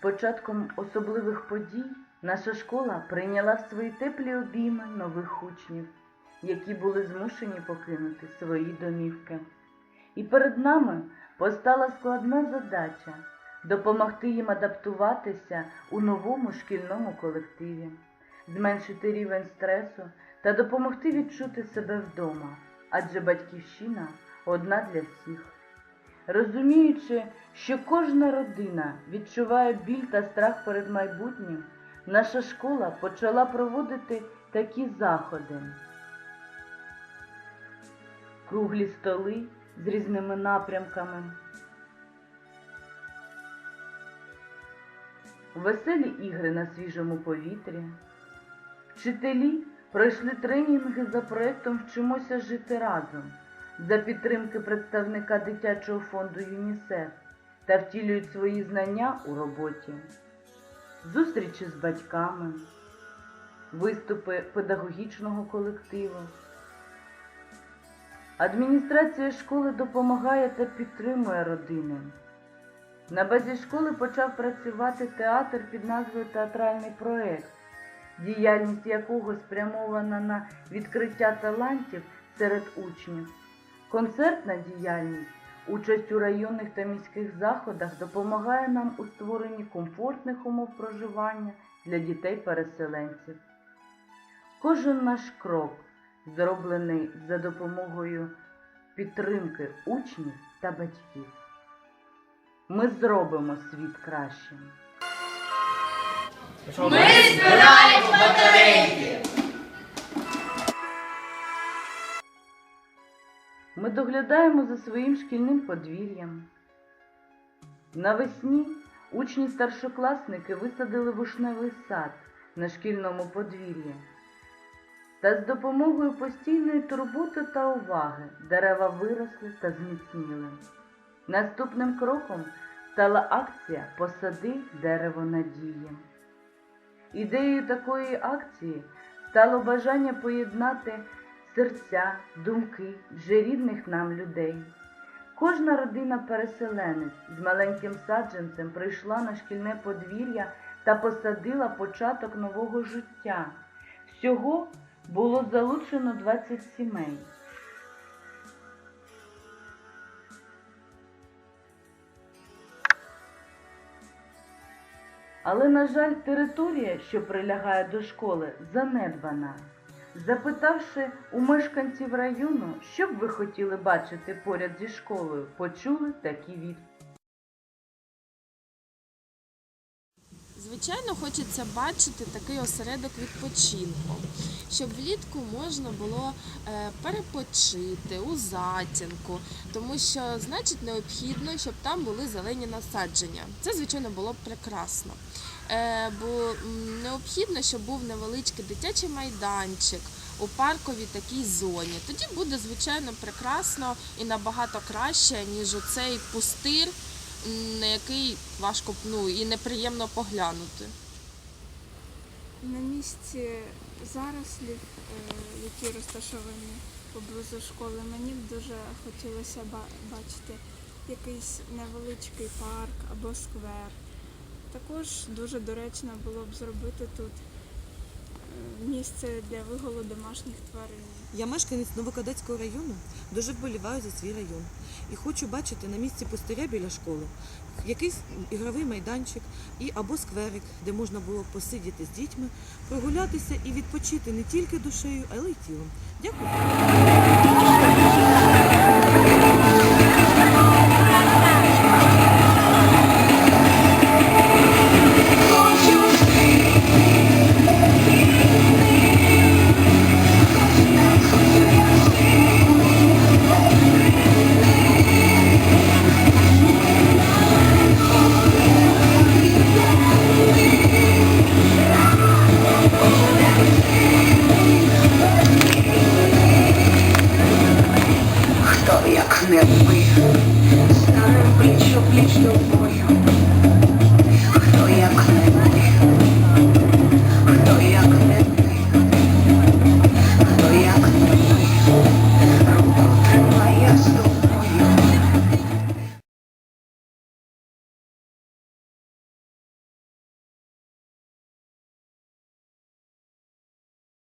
початком особливих подій наша школа прийняла в свої теплі обійми нових учнів, які були змушені покинути свої домівки. І перед нами постала складна задача допомогти їм адаптуватися у новому шкільному колективі, зменшити рівень стресу та допомогти відчути себе вдома, адже батьківщина одна для всіх. Розуміючи, що кожна родина відчуває біль та страх перед майбутнім, наша школа почала проводити такі заходи. Круглі столи з різними напрямками, веселі ігри на свіжому повітрі. Вчителі пройшли тренінги за проєктом Вчимося жити разом за підтримки представника дитячого фонду ЮНІСЕФ та втілюють свої знання у роботі, зустрічі з батьками, виступи педагогічного колективу. Адміністрація школи допомагає та підтримує родини. На базі школи почав працювати театр під назвою Театральний проект, діяльність якого спрямована на відкриття талантів серед учнів. Концертна діяльність, участь у районних та міських заходах допомагає нам у створенні комфортних умов проживання для дітей-переселенців. Кожен наш крок зроблений за допомогою підтримки учнів та батьків. Ми зробимо світ кращим. Ми збираємо батарейки. Ми доглядаємо за своїм шкільним подвір'ям. Навесні учні-старшокласники висадили вишневий сад на шкільному подвір'ї. Та з допомогою постійної турботи та уваги дерева виросли та зміцніли. Наступним кроком стала акція Посади дерево надії. Ідеєю такої акції стало бажання поєднати серця, думки вже рідних нам людей. Кожна родина-переселенець з маленьким саджанцем прийшла на шкільне подвір'я та посадила початок нового життя. Всього було залучено 20 сімей. Але, на жаль, територія, що прилягає до школи, занедбана. Запитавши у мешканців району, що б ви хотіли бачити поряд зі школою, почули такі відповіді. Звичайно, хочеться бачити такий осередок відпочинку, щоб влітку можна було е, перепочити у затінку, тому що значить необхідно, щоб там були зелені насадження. Це, звичайно, було б прекрасно. Е, Бо необхідно, щоб був невеличкий дитячий майданчик у парковій такій зоні. Тоді буде, звичайно, прекрасно і набагато краще, ніж оцей пустир на який важко ну, і неприємно поглянути. На місці зарослів, е, які розташовані поблизу школи, мені б дуже хотілося бачити якийсь невеличкий парк або сквер. Також дуже доречно було б зробити тут е, місце для виголу домашніх тварин. Я мешканець Новокадецького району, дуже вболіваю за свій район. І хочу бачити на місці пустиря біля школи якийсь ігровий майданчик і або скверик, де можна було посидіти з дітьми, прогулятися і відпочити не тільки душею, але й тілом. Дякую. Yeah.